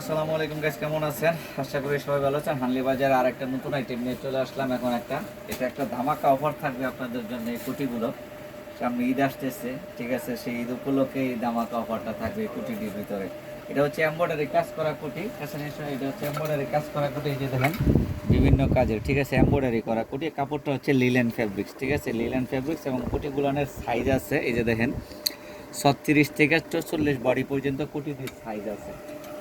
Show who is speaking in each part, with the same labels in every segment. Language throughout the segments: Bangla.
Speaker 1: আসসালামু আলাইকুম কেমন আছেন? সবাই ভালো আছেন। নতুন নিয়ে চলে আসলাম এখন একটা। এটা একটা ধামাকা অফার থাকবে আপনাদের জন্য এই সামনে ঈদ ঠিক আছে? সেই ধামাকা অফারটা থাকবে ভিতরে। এটা হচ্ছে করা নিয়ে এটা হচ্ছে করা এই যে দেখেন, বিভিন্ন কাজের, ঠিক আছে? এমব্রয়ডারি করা কুটি। কাপড়টা হচ্ছে লিলেন ফেব্রিক্স ঠিক আছে? লিলেন ফেব্রিক্স এবং কুটিগুলোনের সাইজ আছে। এই যে দেখেন ছত্রিশ থেকে চল্লিশ বডি পর্যন্ত কুটিটির সাইজ আছে।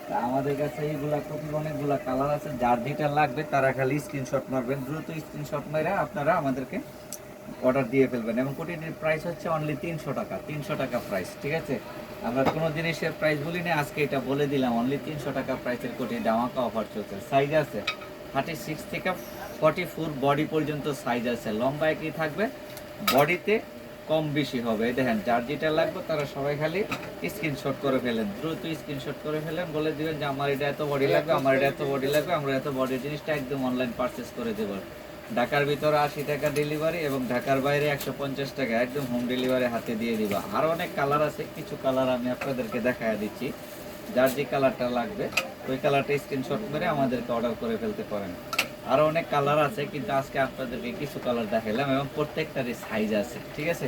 Speaker 1: তা আমাদের কাছে এইগুলা কুটির অনেকগুলা কালার আছে, যার যেটা লাগবে তারা খালি স্ক্রিনশট মারবেন। দ্রুত স্ক্রিনশট মেরে আপনারা আমাদেরকে অর্ডার দিয়ে ফেলবেন। এবং কুটিটির প্রাইস হচ্ছে অনলি তিনশো টাকা তিনশো টাকা প্রাইস ঠিক আছে? আমরা কোনো জিনিসের প্রাইস বলি না আজকে এটা বলে দিলাম অনলি তিনশো টাকা প্রাইসের কোটি দামাকা অফার চলছে। সাইজ আছে থার্টি সিক্স থেকে ফর্টি ফোর বডি পর্যন্ত সাইজ আছে। লম্বা একই থাকবে? বডিতে কম বেশি হবে। দেখেন, যার যেটা লাগবে তারা সবাই খালি স্ক্রিনশট করে ফেলেন। দ্রুত স্ক্রিনশট করে ফেলেন, বলে দিবেন যে আমার এটা এত বডি লাগবে, আমার এটা এত বডি লাগবে, আমরা এত বডি জিনিসটা একদম অনলাইন পারচেস করে দেবো। ঢাকার ভিতরে আশি টাকা ডেলিভারি এবং ঢাকার বাইরে একশো পঞ্চাশ টাকা একদম হোম ডেলিভারি হাতে দিয়ে দিবা। আরও অনেক কালার আছে, কিছু কালার আমি আপনাদেরকে দেখায় দিচ্ছি। যার যে কালারটা লাগবে, ওই কালারটা স্ক্রিনশট মেরে আমাদেরকে অর্ডার করে ফেলতে পারেন। আরও অনেক কালার আছে, কিন্তু আজকে আপনাদেরকে কিছু কালার দেখাইলাম এবং প্রত্যেকটারই সাইজ আছে, ঠিক আছে?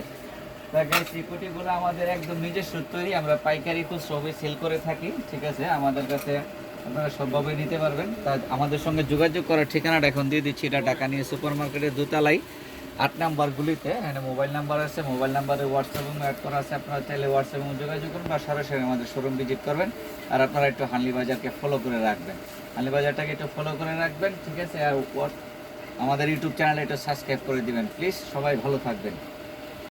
Speaker 1: সিকিউরিটিগুলো আমাদের একদম নিজস্ব তৈরি, আমরা পাইকারি খুচরোভাবে সেল করে থাকি, ঠিক আছে? আমাদের কাছে আপনারা সবভাবে নিতে পারবেন। তা আমাদের সঙ্গে যোগাযোগ করার ঠিকানাটা এখন দিয়ে দিচ্ছি, এটা টাকা নিয়ে সুপার মার্কেটের দোতলাই আট নাম্বারগুলিতে এখানে মোবাইল নাম্বার আছে মোবাইল নাম্বারে হোয়াটসঅ্যাপ এবং অ্যাড করা আছে, আপনারা চাইলে হোয়াটসঅ্যাপ যোগাযোগ করুন বা সরাসরি আমাদের শোরুম ভিজিট করবেন, আর আপনারা একটু হানলি বাজারকে ফলো করে রাখবেন। হানলি বাজারটাকে একটু ফলো করে রাখবেন, ঠিক আছে? আর উপর আমাদের ইউটিউব চ্যানেলে একটু সাবস্ক্রাইব করে দিবেন প্লিজ সবাই ভালো থাকবেন।